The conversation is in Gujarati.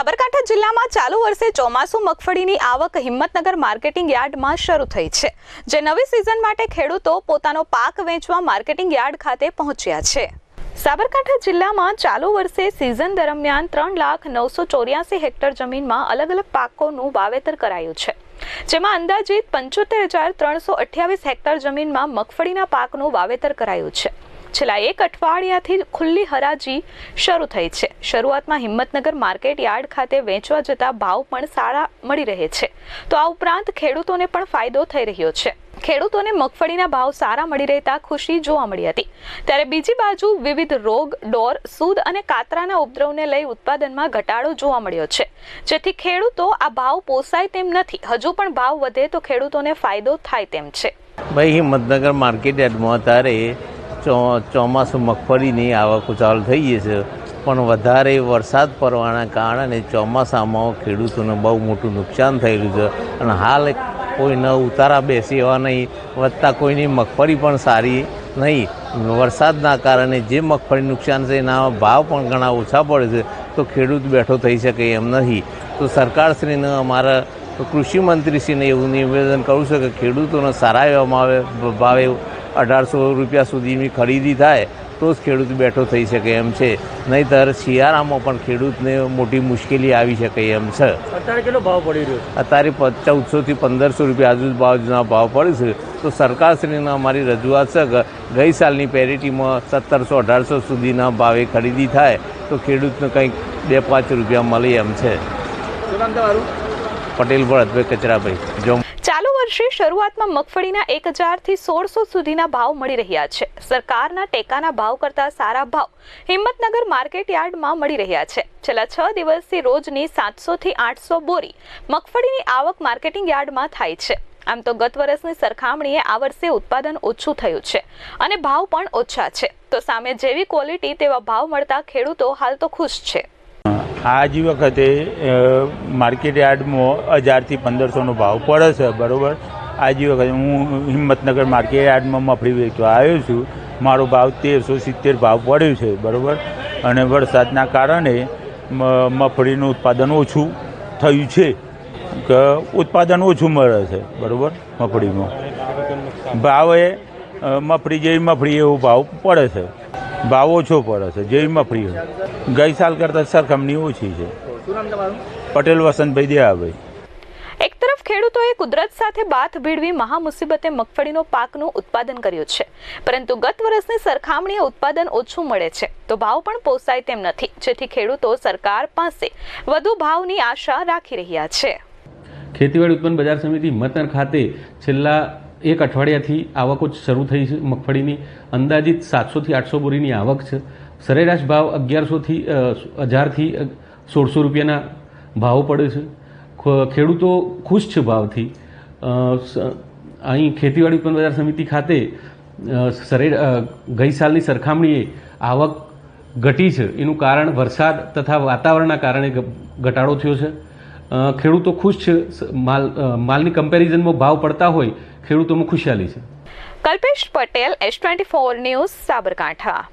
સાબરકાંઠા જિલ્લામાં ચાલુ વર્ષે ચોમાસુ મગફળીની આવક હિંમતનગર માર્કેટિંગ યાર્ડમાં શરૂ થઈ છે. જે નવી સિઝન માટે ખેડૂતો પોતાનો પાક વેચવા માર્કેટિંગ યાર્ડ ખાતે પહોંચ્યા છે. સાબરકાંઠા જિલ્લામાં ચાલુ વર્ષે સિઝન દરમિયાન ત્રણ લાખ નવસો ચોર્યાસી હેક્ટર જમીનમાં અલગ અલગ પાકોનું વાવેતર કરાયું છે. જેમાં અંદાજિત પંચોતેર હજાર ત્રણસો અઠ્યાવીસ હેક્ટર જમીનમાં મગફળીના પાકનું વાવેતર કરાયું છે. છેલ્લા એક અઠવાડિયાથી ખુલ્લી હરાજી શરૂ થઈ છે. શરૂઆતમાં હિંમતનગર માર્કેટ યાર્ડ ખાતે વેચવા જતા ભાવ પણ સારા મળી રહે છે. તો આ ઉપરાંત ખેડૂતોને પણ ફાયદો થઈ રહ્યો છે. ખેડૂતોને મગફળીના ભાવ સારા મળી રહેતા ખુશી જોવા મળી હતી. ત્યારે બીજી બાજુ વિવિધ રોગ, ડોર, સૂદ અને કાતરાના ઉપદ્રવને લઈ ઉત્પાદનમાં ઘટાડો જોવા મળ્યો છે. જેથી ખેડૂતો આ ભાવ પોસાય તેમ નથી. હજુ પણ ભાવ વધે તો ખેડૂતોને ફાયદો થાય તેમ છે. ભાઈ, હિંમતનગર માર્કેટ યાર્ડમાં અત્યારે ચોમાસું મગફળીની આવક ચાલુ થઈ ગઈ છે. પણ વધારે વરસાદ પડવાના કારણે ચોમાસામાં ખેડૂતોને બહુ મોટું નુકસાન થયેલું છે. અને હાલ કોઈને ઉતારા બેસી એવા નહીં. વધતા કોઈની મગફળી પણ સારી નહીં. વરસાદના કારણે જે મગફળી નુકસાન છે એના ભાવ પણ ઘણા ઓછા પડે છે. તો ખેડૂત બેઠો થઈ શકે એમ નથી તો સરકારશ્રીને અમારા કૃષિ મંત્રીશ્રીને એવું નિવેદન કરું છું કે ખેડૂતોને સારા એવામાં આવે ભાવે અઢારસો રૂપિયા સુધીની ખરીદી થાય તો જ ખેડૂત બેઠો થઈ શકે એમ છે. નહીંતર શિયાળામાં પણ ખેડૂતને મોટી મુશ્કેલી આવી શકે એમ છે. અત્યારે કેટલો ભાવ પડી રહ્યો અત્યારે ચૌદસોથી પંદરસો રૂપિયા આજુ બાજુના ભાવ પડે છે. તો સરકારશ્રીના અમારી રજૂઆત છે ગઈ સાલની પેરિટીમાં સત્તરસો અઢારસો સુધીના ભાવે ખરીદી થાય તો ખેડૂતને કંઈક બે પાંચ રૂપિયા મળે એમ છે. પટેલ ભરતભાઈ કચરાભાઈ. જો ચાલુ વર્ષે શરૂઆતમાં મગફળીના એક હજારથી સોળસો સુધીના ભાવ મળી રહ્યા છે. સરકારના ટેકાના ભાવ કરતાં સારા ભાવ હિંમતનગર માર્કેટ યાર્ડમાં મળી રહ્યા છે. છેલ્લા છ દિવસથી રોજની સાતસોથી આઠસો બોરી મગફળીની આવક માર્કેટિંગ યાર્ડમાં થાય છે. આમ તો ગત વર્ષની સરખામણીએ આ વર્ષે ઉત્પાદન ઓછું થયું છે અને ભાવ પણ ઓછા છે. તો સામે જેવી ક્વોલિટી તેવા ભાવ મળતા ખેડૂતો હાલ તો ખુશ છે. આજ વખતે માર્કેટ યાર્ડમાં હજારથી પંદરસોનો ભાવ પડે છે, બરાબર? આજ વખતે હું હિંમતનગર માર્કેટ યાર્ડમાં મફળી વેચવા આવ્યો છું. મારો ભાવ તેરસો સિત્તેર ભાવ પડ્યો છે, બરાબર? અને વરસાદના કારણે મ- મગફળીનું ઉત્પાદન ઓછું થયું છે, કે ઉત્પાદન ઓછું મળે છે, બરાબર મફળીમાં ભાવે મફળી જેવી મફળી એવો ભાવ પડે છે. ભાવ ઓછો પડે છે જેવી ફ્રી હોય. ગઈ સાલ કરતાં સરખામણી ઓછી છે. શું નામ તમારું? પટેલ વસંતભાઈ દયાભાઈ. એક તરફ ખેડૂતોએ કુદરત સાથે બાથ ભીડવી મહા મુસીબતે મગફળીનો પાકનું ઉત્પાદન કર્યું છે પરંતુ ગત વર્ષની સરખામણીએ ઉત્પાદન ઓછું મળે છે તો ભાવ પણ પોસાય તેમ નથી જેથી ખેડૂતો સરકાર પાસે વધુ ભાવની આશા રાખી રહ્યા છે. ખેતીવાડી ઉત્પન્ન બજાર સમિતિ હિંમતનગર ખાતે છેલ્લા એક અઠવાડિયાથી આવકો શરૂ થઈ છે મગફળીની. અંદાજિત સાતસોથી આઠસો બોરીની આવક છે. સરેરાશ ભાવ અગિયારસોથી હજારથી સોળસો રૂપિયાના ભાવો પડે છે. ખેડૂતો ખુશ છે ભાવથી. અહીં ખેતીવાડી ઉત્પન્ન બજાર સમિતિ ખાતે સરે ગઈ સાલની સરખામણીએ આવક ઘટી છે. એનું કારણ વરસાદ તથા વાતાવરણના કારણે ઘટાડો થયો છે. ખેડૂતો ખુશ છે. માલ માલની કમ્પેરિઝનમાં ભાવ પડતા હોય ખેડૂતોમાં ખુશહાલી છે. Kalpesh Patel, S twenty four news, Sabarkantha.